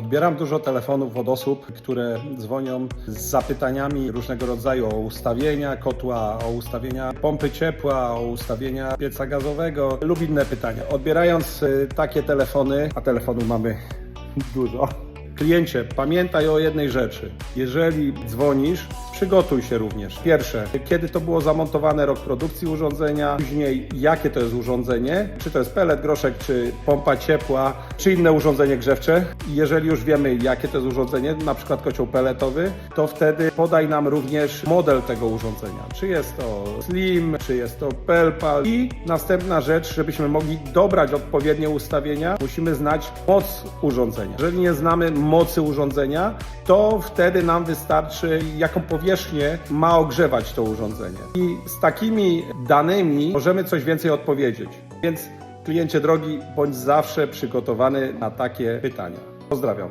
Odbieram dużo telefonów od osób, które dzwonią z zapytaniami różnego rodzaju o ustawienia kotła, o ustawienia pompy ciepła, o ustawienia pieca gazowego lub inne pytania. Odbierając y, takie telefony, a telefonów mamy dużo. Kliencie, pamiętaj o jednej rzeczy. Jeżeli dzwonisz, przygotuj się również. Pierwsze, kiedy to było zamontowane, rok produkcji urządzenia, później jakie to jest urządzenie, czy to jest pelet, groszek, czy pompa ciepła, czy inne urządzenie grzewcze. Jeżeli już wiemy, jakie to jest urządzenie, na przykład kocioł peletowy, to wtedy podaj nam również model tego urządzenia. Czy jest to Slim, czy jest to Pelpal. I następna rzecz, żebyśmy mogli dobrać odpowiednie ustawienia, musimy znać moc urządzenia. Jeżeli nie znamy mocy urządzenia, to wtedy nam wystarczy, jaką powierzchnię ma ogrzewać to urządzenie. I z takimi danymi możemy coś więcej odpowiedzieć. Więc kliencie drogi, bądź zawsze przygotowany na takie pytania. Pozdrawiam.